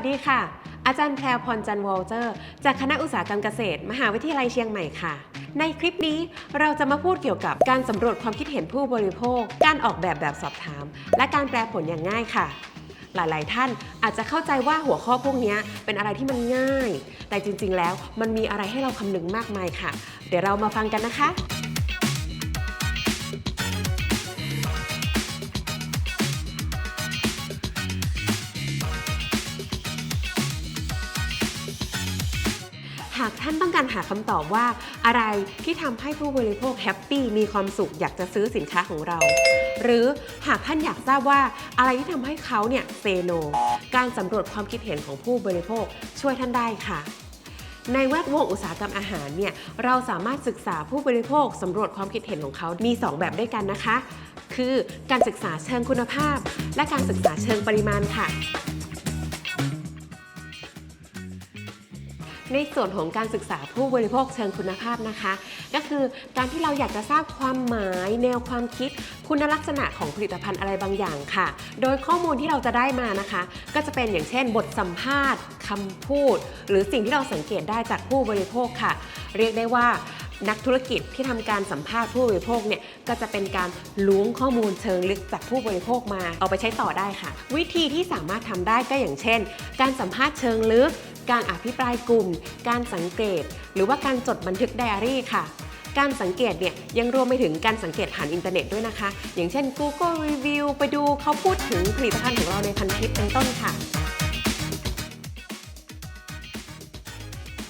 สดีค่ะ อาจารย์แพรวพรจันวอลเตอร์ จากคณะอุตสาหกรรมเกษตร มหาวิทยาลัยเชียงใหม่ค่ะ ในคลิปนี้เราจะมาพูดเกี่ยวกับการสำรวจความคิดเห็นผู้บริโภค การออกแบบแบบสอบถาม และการแปลผลอย่างง่ายค่ะ หลาย ๆ ท่านอาจจะเข้าใจว่าหัวข้อพวกนี้เป็นอะไรที่มันง่าย แต่จริง ๆ แล้วมันมีอะไรให้เราคำนึงมากมายค่ะ เดี๋ยวเรามาฟังกันนะคะ หากท่านต้องการหาคำตอบว่า อะไรที่ทำให้ผู้บริโภคแฮปปี้มีความสุขอยากจะซื้อสินค้าของเรา หรือหากท่านอยากทราบว่าอะไรที่ทำให้เขาเนี่ยเซโน การสำรวจความคิดเห็นของผู้บริโภคช่วยท่านได้ค่ะในแวดวงอุตสาหกรรมอาหารเนี่ยเราสามารถศึกษาผู้บริโภคสำรวจความคิดเห็นของเขา มี 2 แบบด้วยกันนะคะ คือการศึกษาเชิงคุณภาพ และการศึกษาเชิงปริมาณค่ะ ในส่วนของการศึกษาผู้บริโภคเชิงคุณภาพนะคะ ก็คือการที่เราอยากจะทราบความหมาย แนวความคิด คุณลักษณะของผลิตภัณฑ์อะไรบางอย่างค่ะ โดยข้อมูลที่เราจะได้มานะคะ ก็จะเป็นอย่างเช่น บทสัมภาษณ์คำพูด หรือสิ่งที่เราสังเกตได้จากผู้บริโภคค่ะ เรียกได้ว่านักธุรกิจที่ทำการสัมภาษณ์ผู้บริโภคเนี่ยก็จะเป็นการล้วงข้อมูลเชิงลึกจากผู้บริโภคมาเอาไปใช้ต่อได้ค่ะ วิธีที่สามารถทำได้ก็อย่างเช่น การสัมภาษณ์เชิงลึก การอภิปรายกลุ่ม การสังเกต หรือว่าการจดบันทึกไดอารี่ค่ะ การสังเกตเนี่ยยังรวมไปถึงการสังเกตผ่านอินเทอร์เน็ตด้วยนะคะ อย่างเช่น Google Review ไปดูเขาพูดถึงผลิตภัณฑ์ของเราในพันทิปเป็นต้นค่ะ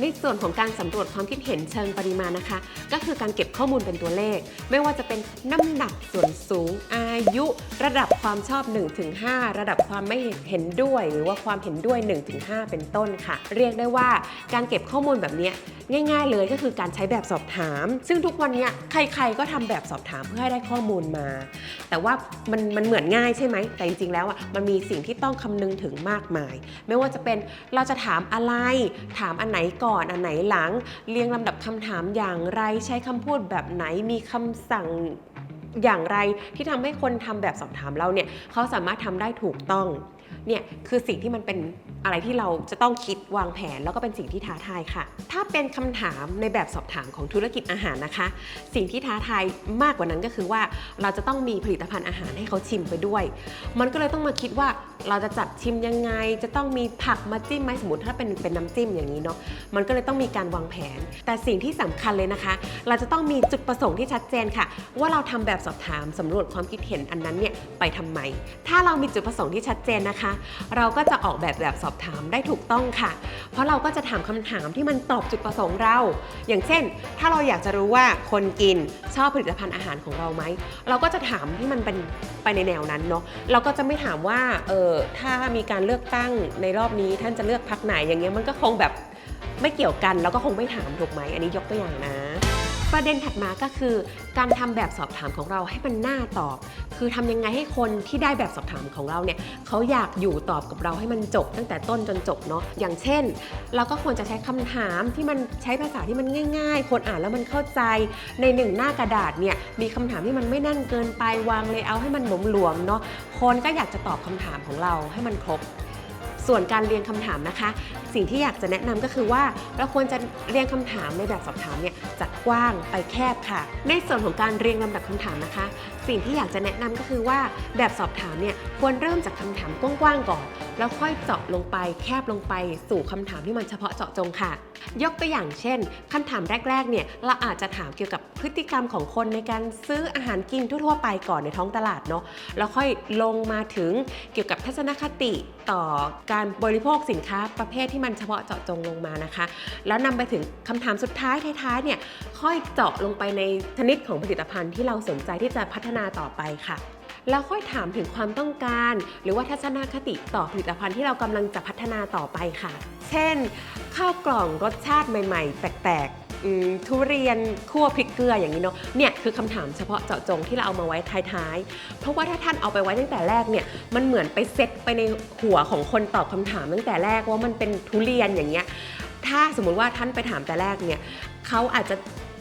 ในส่วนของการสำรวจความคิดเห็นเชิงปริมาณนะคะ ก็คือการเก็บข้อมูลเป็นตัวเลข ไม่ว่าจะเป็นน้ำหนักส่วนสูง อายุ ระดับความชอบ 1-5 ระดับความไม่เห็นด้วย หรือว่าความเห็นด้วย 1-5 เป็นต้นค่ะ เรียกได้ว่าการเก็บข้อมูลแบบนี้ง่าย ๆ เลยก็คือการใช้แบบสอบถาม ซึ่งทุกวันนี้ใคร ๆ ก็ทำแบบสอบถามเพื่อให้ได้ข้อมูลมา แต่ว่ามันมันเหมือนง่ายใช่ไหม แต่จริง ๆ แล้วอะมันมีสิ่งที่ต้องคำนึงถึงมากมาย ไม่ว่าจะเป็นเราจะถามอะไร ถามอันไหนก่อน่อันไหนหลัง เรียงลำดับคำถามอย่างไรใช้คำพูดแบบไหนมีคำสั่งอย่างไรที่ทำให้คนทำแบบสอบถามเราเนี่ยเขาสามารถทำได้ถูกต้องเนี่ยคือสิ่งที่มันเป็นอะไรที่เราจะต้องคิดวางแผน แล้วก็เป็นสิ่งที่ท้าทายค่ะ ถ้าเป็นคำถามในแบบสอบถามของธุรกิจอาหารนะคะ สิ่งที่ท้าทายมากกว่านั้นก็คือว่าเราจะต้องมีผลิตภัณฑ์อาหารให้เขาชิมไปด้วย มันก็เลยต้องมาคิดว่า เราจะจัดชิมยังไง จะต้องมีผักมาจิ้มไหมสมมติถ้าเป็นเป็นน้ำจิ้มอย่างนี้เนาะมันก็เลยต้องมีการวางแผน แต่สิ่งที่สำคัญเลยนะคะ เราจะต้องมีจุดประสงค์ที่ชัดเจนค่ะ ว่าเราทำแบบสอบถามสำรวจความคิดเห็นอันนั้นเนี่ยไปทำไม ถ้าเรามีจุดประสงค์ที่ชัดเจนนะคะ เราก็จะออกแบบแบบสอบถามได้ถูกต้องค่ะ เพราะเราก็จะถามคำถามที่มันตอบจุดประสงค์เรา อย่างเช่น ถ้าเราอยากจะรู้ว่าคนกินชอบผลิตภัณฑ์อาหารของเราไหมเราก็จะถามที่มันเป็นไปในแนวนั้นเนาะเราก็จะไม่ถามว่าเออถ้ามีการเลือกตั้งในรอบนี้ท่านจะเลือกพักไหนอย่างเงี้ยมันก็คงแบบไม่เกี่ยวกัน แล้วก็คงไม่ถามถูกไหมอันนี้ยกตัวอย่างนะ ประเด็นถัดมาก็คือการทำแบบสอบถามของเราให้มันน่าตอบ คือทำยังไงให้คนที่ได้แบบสอบถามของเราเนี่ยเขาอยากอยู่ตอบกับเราให้มันจบ ตั้งแต่ต้นจนจบเนาะอย่างเช่น เราก็ควรจะใช้คำถามที่มันใช้ภาษาที่มันง่าย ๆ คนอ่านแล้วมันเข้าใจในหนึ่งหน้ากระดาษเนี่ยมีคำถามที่มันไม่แน่นเกินไปวางเลยเอาให้มันหลวมๆเนาะคนก็อยากจะตอบคำถามของเราให้มันครบ ส่วนการเรียงคำถามนะคะ สิ่งที่อยากจะแนะนำก็คือว่าเราควรจะเรียงคำถามในแบบสอบถามเนี่ยจากกว้างไปแคบค่ะ ในส่วนของการเรียงลำดับคำถามนะคะ สิ่งที่อยากจะแนะนำก็คือว่าแบบสอบถามเนี่ยควรเริ่มจากคำถามกว้างๆก่อน แล้วค่อยเจาะลงไปแคบลงไปสู่คำถามที่มันเฉพาะเจาะจงค่ะ ยกตัวอย่างเช่นคำถามแรกๆเนี่ยเราอาจจะถามเกี่ยวกับพฤติกรรมของคนในการซื้ออาหารกินทั่วๆไปก่อนในท้องตลาดเนาะแล้วค่อยลงมาถึงเกี่ยวกับทัศนคติต่อการบริโภคสินค้าประเภทที่มันเฉพาะเจาะจงลงมานะคะ แล้วนำไปถึงคำถามสุดท้ายท้ายๆเนี่ยค่อยเจาะลงไปในชนิดของผลิตภัณฑ์ที่เราสนใจที่จะพัฒนาต่อไปค่ะแล้วค่อยถามถึงความต้องการ หรือว่าทัศนคติต่อผลิตภัณฑ์ที่เรากำลังจะพัฒนาต่อไปค่ะ เช่น ข้าวกล่องรสชาติใหม่ๆ แปลกๆอืมทุเรียนคั่วพริกเกลืออย่างนี้เนาะเนี่ยคือคำถามเฉพาะเจาะจงที่เราเอามาไว้ท้ายๆ เพราะว่าถ้าท่านเอาไปไว้ตั้งแต่แรกเนี่ยมันเหมือนไปเซตไปในหัวของคนตอบคำถามตั้งแต่แรกว่ามันเป็นทุเรียนอย่างเงี้ยถ้าสมมุติว่าท่านไปถามแต่แรกเนี่ยเขาอาจจะ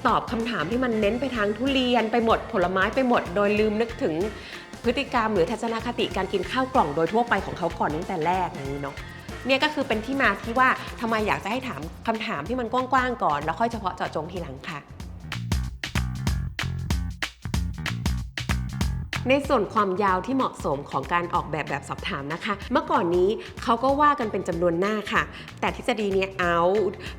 ตอบคำถามที่มันเน้นไปทางทุเรียนไปหมดผลไม้ไปหมด โดยลืมนึกถึงพฤติกรรมหรือทัศนคติการกินข้าวกล่องโดยทั่วไปของเขาก่อนตั้งแต่แรกอย่างนี้เนาะ เนี่ยก็คือเป็นที่มาที่ว่าทำไมอยากจะให้ถามคำถามที่มันกว้างๆก่อน แล้วค่อยเฉพาะเจาะจงทีหลังค่ะ ในส่วนความยาวที่เหมาะสมของการออกแบบแบบสอบถามนะคะ เมื่อก่อนนี้เขาก็ว่ากันเป็นจำนวนหน้าค่ะ แต่ทฤษฎีเนี้ยเอา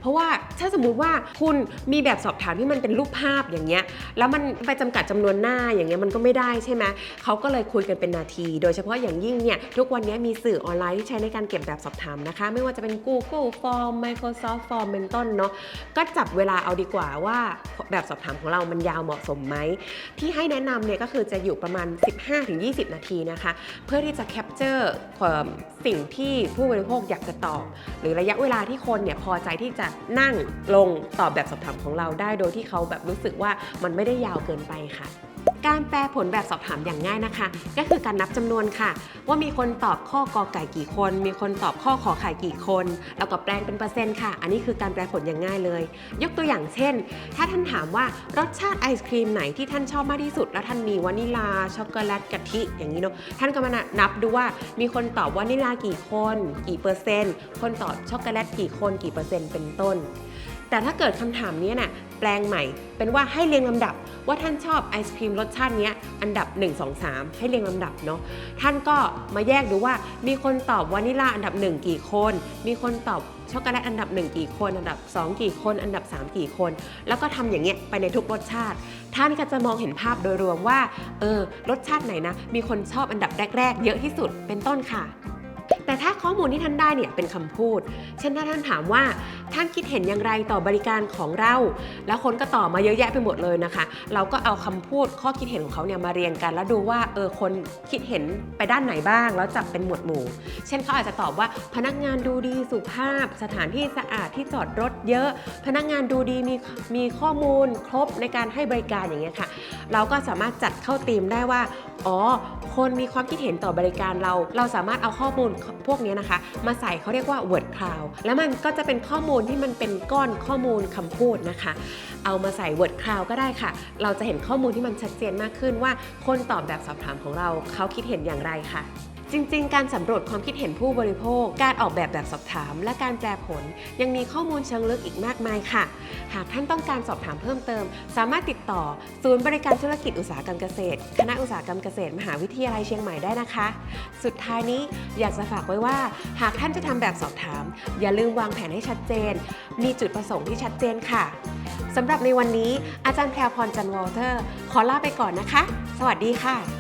เพราะว่าถ้าสมมุติว่าคุณมีแบบสอบถามที่มันเป็นรูปภาพอย่างเงี้ยแล้วมันไปจำกัดจำนวนหน้าอย่างเงี้ยมันก็ไม่ได้ใช่ไหมเขาก็เลยคุยกันเป็นนาที โดยเฉพาะอย่างยิ่งเนี่ยทุกวันนี้มีสื่อออนไลน์ที่ใช้ในการเก็บแบบสอบถามนะคะ ไม่ว่าจะเป็น Google Form Microsoft Form เป็นต้นเนาะก็จับเวลาเอาดีกว่าว่าแบบสอบถามของเรามันยาวเหมาะสมไหมที่ให้แนะนำเนี่ยก็คือจะอยู่ประมาณ15-20 นาทีนะคะ เพื่อที่จะแคปเจอร์ความสิ่งที่ผู้บริโภคอยากจะตอบ หรือระยะเวลาที่คนเนี่ยพอใจที่จะนั่งลงตอบแบบสอบถามของเราได้ โดยที่เขาแบบรู้สึกว่ามันไม่ได้ยาวเกินไปค่ะ การแปลผลแบบสอบถามอย่างง่ายนะคะ ก็คือการนับจำนวนค่ะ ว่ามีคนตอบข้อกอไก่กี่คน มีคนตอบข้อขอไข่กี่คน แล้วก็แปลงเป็นเปอร์เซ็นต์ค่ะ อันนี้คือการแปลผลอย่างง่ายเลย ยกตัวอย่างเช่น ถ้าท่านถามว่ารสชาติไอศครีมไหนที่ท่านชอบมากที่สุด แล้วท่านมีวานิลาช็อกโกแลตกะทิอย่างนี้เนาะท่านก็มานับดูว่ามีคนตอบวานิลากี่คน กี่เปอร์เซ็นต์ คนตอบช็อกโกแลตกี่คนกี่เปอร์เซ็นต์เป็นต้น แต่ถ้าเกิดคำถามนี้น่ะแปลงใหม่ เป็นว่าให้เรียงลำดับ ว่าท่านชอบไอศครีมรสชาตินี้อันดับ 1 2 3 ให้เรียงลำดับเนาะท่านก็มาแยกดูว่ามีคนตอบวานิลาอันดับ 1 กี่คน มีคนตอบช็อกโกแลตอันดับ 1 กี่คน อันดับ 2 กี่คน อันดับ 3 กี่คน แล้วก็ทำอย่างเงี้ยไปในทุกรสชาติ ท่านก็จะมองเห็นภาพโดยรวมว่าเออรสชาติไหนนะมีคนชอบอันดับแรก ๆ เยอะที่สุดเป็นต้นค่ะ แต่ถ้าข้อมูลที่ท่านได้เนี่ยเป็นคำพูด เช่นถ้าท่านถามว่าท่านคิดเห็นอย่างไรต่อบริการของเรา แล้วคนก็ตอบมาเยอะแยะไปหมดเลยนะคะ เราก็เอาคำพูดข้อคิดเห็นของเขาเนี่ยมาเรียงกัน แล้วดูว่าเออคนคิดเห็นไปด้านไหนบ้าง แล้วจับเป็นหมวดหมู่ เช่นเขาอาจจะตอบว่าพนักงานดูดีสุภาพ สถานที่สะอาดที่จอดรถเยอะ พนักงานดูดีมีมีข้อมูลครบในการให้บริการอย่างเงี้ยค่ะ เราก็สามารถจัดเข้าธีมได้ว่าอ๋อ คนมีความคิดเห็นต่อบริการเรา เราสามารถเอาข้อมูลพวกนี้นะคะ มาใส่เขาเรียกว่า word cloud แล้วมันก็จะเป็นข้อมูลที่มันเป็นก้อนข้อมูลคำพูดนะคะ เอามาใส่ word cloud ก็ได้ค่ะ เราจะเห็นข้อมูลที่มันชัดเจนมากขึ้นว่า คนตอบแบบสอบถามของเราเขาคิดเห็นอย่างไรค่ะ จริง ๆ การสำรวจความคิดเห็นผู้บริโภค การออกแบบแบบสอบถาม และการแปลผล ยังมีข้อมูลเชิงลึกอีกมากมายค่ะ หากท่านต้องการสอบถามเพิ่มเติม สามารถติดต่อ ศูนย์บริการธุรกิจอุตสาหกรรมเกษตร คณะอุตสาหกรรมเกษตร มหาวิทยาลัยเชียงใหม่ได้นะคะ สุดท้ายนี้อยากจะฝากไว้ว่า หากท่านจะทำแบบสอบถาม อย่าลืมวางแผนให้ชัดเจน มีจุดประสงค์ที่ชัดเจนค่ะสำหรับในวันนี้อาจารย์แพรพรจันวอลเตอร์ ขอลาไปก่อนนะคะ สวัสดีค่ะ